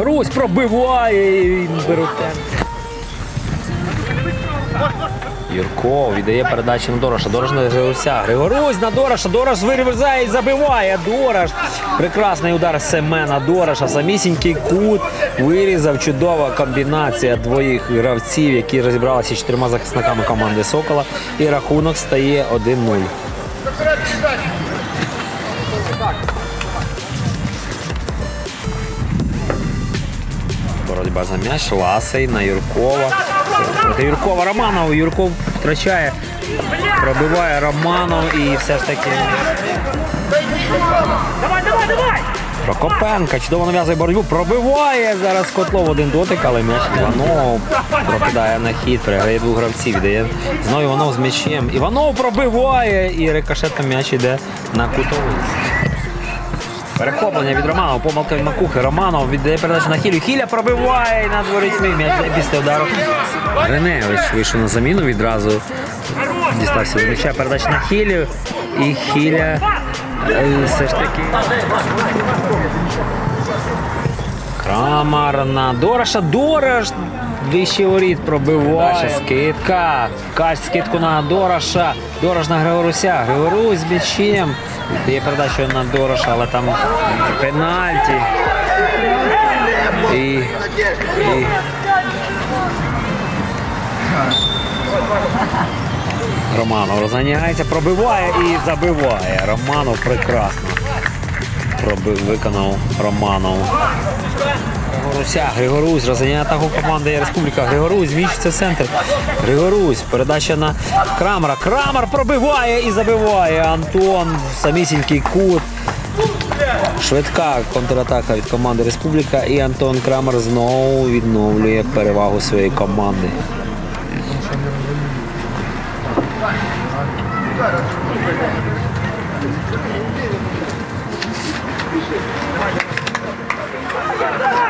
Григорусь пробиває і берете. Юрко віддає передачу на Дороша. Дорош на Григоруся. Григорусь на Дороша. Дорош вирізає і забиває. Дорош. Прекрасний удар Семена Дороша. Самісінький кут. Вирізав. Чудова комбінація двоїх гравців, які розібралися чотирма захисниками команди Сокола. І рахунок стає 1-0. Боротьба за м'яч. Ласий на Юркова. Проти Юркова Романов. Юрков втрачає. Пробиває Романов і все ж таки. Давай, давай, давай! Прокопенка чудово нав'язує боротьбу. Пробиває зараз Котлов один дотик, але м'яч Іванов прокидає на хід, переграє двох гравців. Віддає знову Іванов з м'ячем. Іванов пробиває і рикошетом м'яч йде на кутовиць. Перехоплення від Романова, помилка від Макухи. Романов віддає передачу на Хілю. Хіля пробиває і над ворітьми. М'яч після удару. Гриневич вийшов на заміну відразу. Дістався до м'яча. Передача на Хілю. І Хіля е, все ж таки. Крамар на Дороша. Дорош. Вище воріт пробиває. Скидка. Кач скидку на Дороша. Дорош на Григоруся. Григорусь з м'ячем. Є передача на Дороша, але там пенальті. І, і... Романов розганяється, пробиває і забиває. Романов прекрасно. Виконав Романов. Григоруся, Григорусь, розганяє атаку команди Республіка. Григорусь, зміщиться в центр. Григорусь, передача на Крамера. Крамер пробиває і забиває. Антон, самісінький кут. Швидка контратака від команди Республіка. І Антон Крамер знову відновлює перевагу своєї команди.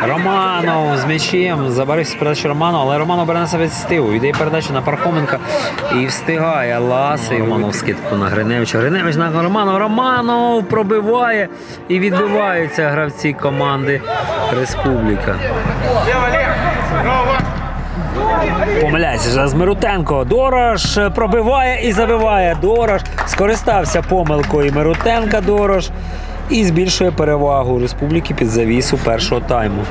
Романов з м'ячем забарився передачу Романов, але Романов бере на себе стиву. Віддає передачу на Пархоменка і встигає Ласий. Романов скидку на Гриневича. Гриневич на Романов. Романов пробиває і відбиваються гравці команди Республіка. Помиляється Мирутенко. Дорош пробиває і забиває. Дорош скористався помилкою Мирутенка Дорош і збільшує перевагу республіки під завісу першого тайму.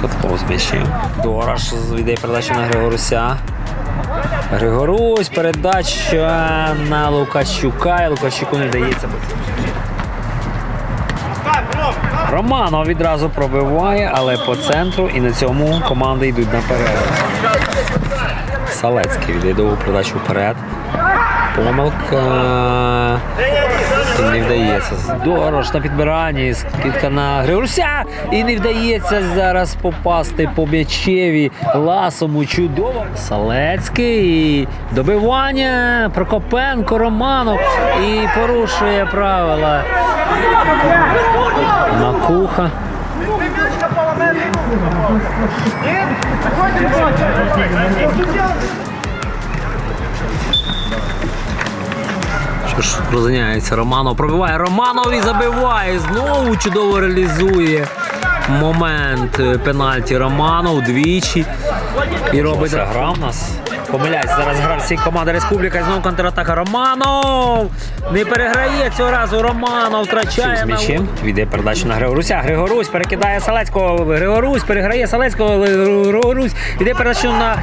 Котлов з м'ячем. Дорож віддає передачу на Григоруся. Григорусь, передача на Лукащука. Лукащуку не вдається. Романов відразу пробиває, але по центру і на цьому команди йдуть на перерву. Салецький віддає довгу передачу вперед. Помилка. Не вдається. Дорож на підбиранні. Скидка на Григоруся. І не вдається зараз попасти по м'ячеві. Ласому чудово. Салецький. Добивання. Прокопенко Романов. І порушує правила. Макуха. Що ж, розганяється Романов, пробиває Романов і забиває. Знову чудово реалізує момент е, пенальті Романов двічі. І робить гра в нас. Помиляється зараз гравці команди Республіка. І знову контратака Романов. Не переграє цього разу. Романов втрачає. З м'ячем. Віде передачу на Григоруся. Григорусь перекидає Салецького. Григорусь переграє Салецького. Григорусь. Іде передачу на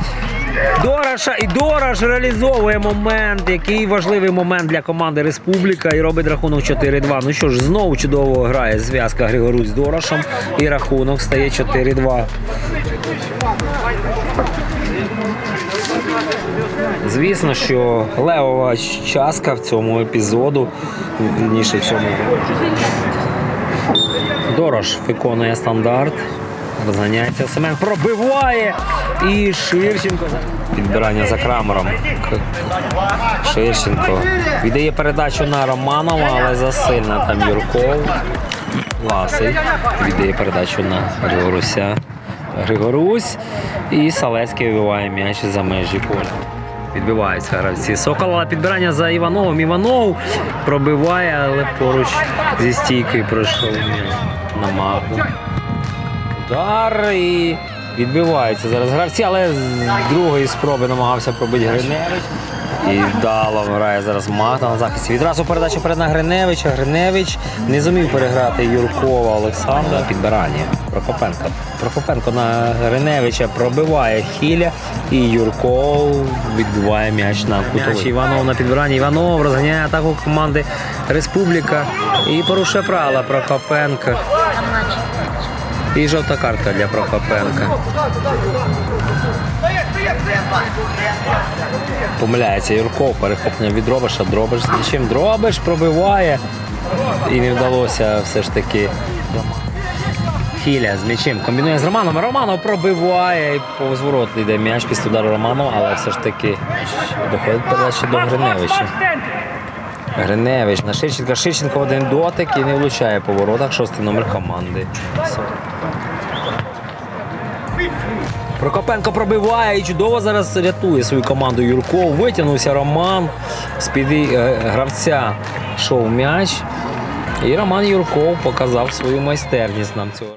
Дораша. І Дораш реалізовує момент. Який важливий момент для команди Республіка. І робить рахунок 4-2. Ну що ж, знову чудово грає зв'язка Григорусь з Дорашем. І рахунок стає 4-2. Звісно, що левова частка в цьому епізоду, вірніше в цьому. Дорож виконує стандарт. Розганяється Семен пробиває і Ширченко. Підбирання за крамером. Ширченко віддає передачу на Романова, але засильна там Юрков. Ласий віддає передачу на Григоруся. Григорусь і Салецький вибиває м'яч за межі поля. Відбиваються гравці. Сокола підбирання за Івановим. Іванов пробиває, але поруч зі стійкою пройшов на магу. Удар і відбиваються зараз гравці, але з другої спроби намагався пробити Гриневич. І вдало грає зараз Магда на захисті. Відразу передача перед на Гриневича. Гриневич не зумів переграти Юркова Олександра. Підбирання Прокопенка. Прокопенко на Гриневича пробиває хіля і Юрков відбиває м'яч на кутовий. Іванов на підбиранні. Іванов розганяє атаку команди Республіка і порушує правила Прокопенка. І жовта картка для Прокопенка. Помиляється Юрков, перехоплення від Дробиша. Дробиш з нічим. Дробиш пробиває. І не вдалося все ж таки. Хіля з м'ячем комбінує з Романом. Романов пробиває і по звороту йде м'яч після удару Романова, але все ж таки доходить передача до Гриневича. Гриневич на Ширченка. Ширченко один дотик і не влучає по воротах. Шостий номер команди. Прокопенко пробиває і чудово зараз рятує свою команду Юрков. Витягнувся Роман з-під е, гравця шов м'яч. І Роман Юрков показав свою майстерність нам цього.